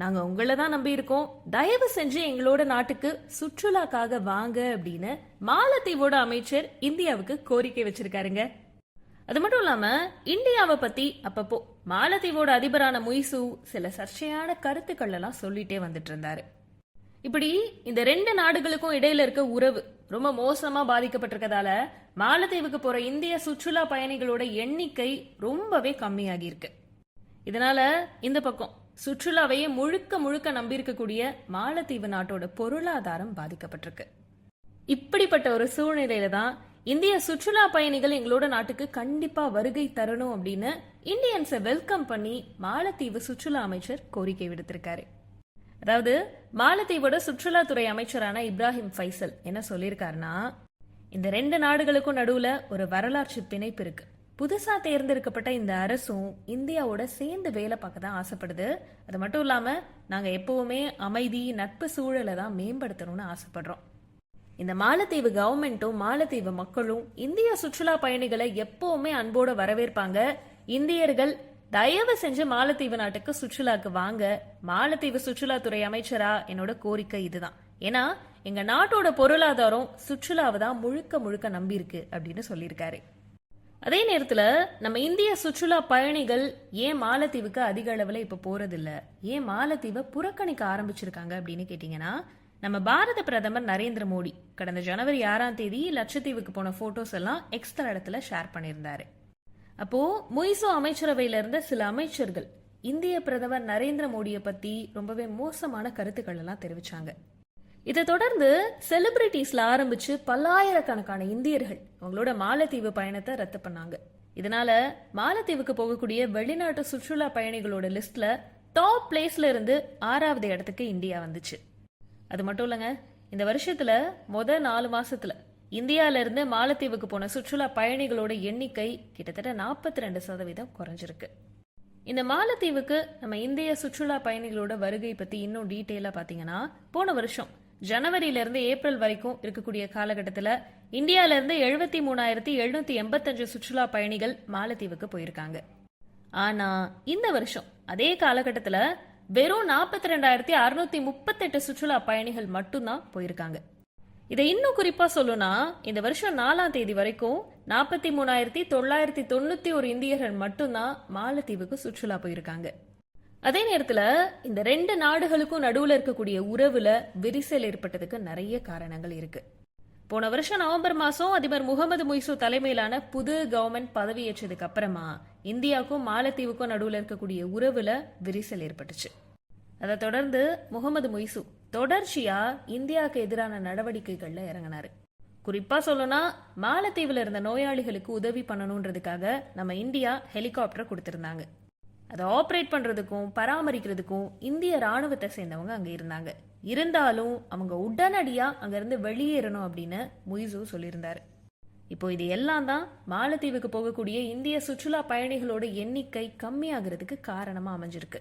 நாங்க உங்களை தான் நம்பி இருக்கோம் தயவு செஞ்சு எங்களோட நாட்டுக்கு சுற்றுலாக்காக வாங்க அப்படின்னு மாலத்தீவோட அமைச்சர் இந்தியாவுக்கு கோரிக்கை வச்சிருக்காருங்க. அது மட்டும் இல்லாம இந்தியாவை பத்தி அப்பப்போ மாலத்தீவோட அதிபரான முய்சு சில சர்ச்சையான கருத்துக்கள் எல்லாம் சொல்லிட்டே வந்துட்டு இருந்தாரு. இப்படி இந்த ரெண்டு நாடுகளுக்கும் இடையில இருக்க உறவு ரொம்ப மோசமா பாதிக்கப்பட்டிருக்கதால மாலத்தீவுக்கு போற இந்திய சுற்றுலா பயணிகளோட எண்ணிக்கை ரொம்பவே கம்மியாகி இருக்கு. இதனால இந்த பக்கம் சுற்றுலாவையே முழுக்க முழுக்க நம்பியிருக்கக்கூடிய மாலத்தீவு நாட்டோட பொருளாதாரம் பாதிக்கப்பட்டிருக்கு. இப்படிப்பட்ட ஒரு சூழ்நிலையில தான் இந்திய சுற்றுலா பயணிகள் எங்களோட நாட்டுக்கு கண்டிப்பா வருகை தரணும் அப்படின்னு இந்தியன்ஸை வெல்கம் பண்ணி மாலத்தீவு சுற்றுலா அமைச்சர் கோரிக்கை விடுத்திருக்காரு. அதாவது மாலத்தீவோட சுற்றுலாத்துறை அமைச்சரான இப்ராஹிம் ஃபைசல் என்ன சொல்லியிருக்காருன்னா இந்த ரெண்டு நாடுகளுக்கும் நடுவுல ஒரு வரலாற்று பிணைப்பு இருக்கு. புதுசாக தேர்ந்தெடுக்கப்பட்ட இந்த அரசும் இந்தியாவோட சேர்ந்து வேலை பார்க்க தான் ஆசைப்படுது. அது மட்டும் இல்லாமல் நாங்கள் எப்பவுமே அமைதி நட்பு சூழலை தான் மேம்படுத்தணும்னு ஆசைப்படுறோம். இந்த மாலத்தீவு கவர்மெண்ட்டும் மாலத்தீவு மக்களும் இந்திய சுற்றுலா பயணிகளை எப்பவுமே அன்போடு வரவேற்பாங்க. இந்தியர்கள் தயவு செஞ்சு மாலத்தீவு நாட்டுக்கு சுற்றுலாக்கு வாங்க. மாலத்தீவு சுற்றுலாத்துறை அமைச்சரா என்னோட கோரிக்கை இதுதான். ஏன்னா எங்க நாட்டோட பொருளாதாரம் சுற்றுலாவை தான் முழுக்க முழுக்க நம்பியிருக்கு அப்படின்னு சொல்லியிருக்காரு. அதே நேரத்தில் நம்ம இந்திய சுற்றுலா பயணிகள் ஏன் மாலத்தீவுக்கு அதிக அளவில் இப்போ போகிறதில்ல ஏன் மாலத்தீவை புறக்கணிக்க ஆரம்பிச்சிருக்காங்க அப்படின்னு கேட்டிங்கன்னா நம்ம பாரத பிரதமர் நரேந்திர மோடி கடந்த ஜனவரி ஆறாம் தேதி லட்சத்தீவுக்கு போன ஃபோட்டோஸ் எல்லாம் எக்ஸ் தளத்துல ஷேர் பண்ணியிருந்தாரு. அப்போது மொய்சோ அமைச்சரவையில் இருந்த சில அமைச்சர்கள் இந்திய பிரதமர் நரேந்திர மோடியை பற்றி ரொம்பவே மோசமான கருத்துக்கள் எல்லாம் தெரிவித்தாங்க இதை தொடர்ந்து செலிபிரிட்டிஸ்ல ஆரம்பிச்சு பல்லாயிரக்கணக்கான இந்தியர்கள் அவங்களோட மாலத்தீவு பயணத்தை ரத்து பண்ணாங்க. இதனால மாலத்தீவுக்கு போகக்கூடிய வெளிநாட்டு சுற்றுலா பயணிகளோட லிஸ்ட்ல டாப் பிளேஸ்ல இருந்து ஆறாவது இடத்துக்கு இந்தியா வந்துச்சு. அது மட்டும் இல்லைங்க இந்த வருஷத்துல மொத நாலு மாசத்துல இந்தியால இருந்து மாலத்தீவுக்கு போன சுற்றுலா பயணிகளோட எண்ணிக்கை கிட்டத்தட்ட நாற்பத்தி ரெண்டு சதவீதம் குறைஞ்சிருக்கு. இந்த மாலத்தீவுக்கு நம்ம இந்திய சுற்றுலா பயணிகளோட வருகை பத்தி இன்னும் டீட்டெயிலா பாத்தீங்கன்னா போன வருஷம் ஜனவரியிலிருந்து ஏப்ரல் வரைக்கும் இருக்கக்கூடிய காலகட்டத்தில் இந்தியாவிலிருந்து எழுபத்தி மூணாயிரத்தி எழுநூத்தி எண்பத்தஞ்சு சுற்றுலா பயணிகள் மாலத்தீவுக்கு போயிருக்காங்க. ஆனா இந்த வருஷம் அதே காலகட்டத்தில் வெறும் நாற்பத்தி ரெண்டாயிரத்தி அறுநூத்தி முப்பத்தெட்டு சுற்றுலா பயணிகள் மட்டும்தான் போயிருக்காங்க. இதை இன்னும் குறிப்பா சொல்லுனா இந்த வருஷம் நாலாம் தேதி வரைக்கும் நாற்பத்தி மூணாயிரத்தி தொள்ளாயிரத்தி தொண்ணூத்தி ஒரு இந்தியர்கள் மட்டும்தான் மாலத்தீவுக்கு சுற்றுலா போயிருக்காங்க. அதே நேரத்துல இந்த ரெண்டு நாடுகளுக்கும் நடுவுல இருக்கக்கூடிய உறவுல விரிசல் ஏற்பட்டதுக்கு நிறைய காரணங்கள் இருக்கு. போன வருஷம் நவம்பர் மாசம் அதிபர் முகமது முய்சு தலைமையிலான புது கவர்மெண்ட் பதவியேற்றதுக்கு அப்புறமா இந்தியாவுக்கும் மாலத்தீவுக்கும் நடுவுல இருக்கக்கூடிய உறவுல விரிசல் ஏற்பட்டுச்சு. அதை தொடர்ந்து முகமது முய்சு தொடர்ச்சியா இந்தியாவுக்கு எதிரான நடவடிக்கைகள்ல இறங்கினாரு. குறிப்பா சொல்லணும்னா மாலத்தீவுல இருந்த நோயாளிகளுக்கு உதவி பண்ணணுன்றதுக்காக நம்ம இந்தியா ஹெலிகாப்டர் கொடுத்திருந்தாங்க. அதை ஆப்ரேட் பண்ணுறதுக்கும் பராமரிக்கிறதுக்கும் இந்திய ராணுவத்தை சேர்ந்தவங்க அங்கே இருந்தாங்க. இருந்தாலும் அவங்க உடனடியாக அங்கேருந்து வெளியேறணும் அப்படின்னு முய்சு சொல்லியிருந்தார். இப்போ இது எல்லாம் தான் மாலத்தீவுக்கு போகக்கூடிய இந்திய சுற்றுலா பயணிகளோட எண்ணிக்கை கம்மியாகிறதுக்கு காரணமாக அமைஞ்சிருக்கு.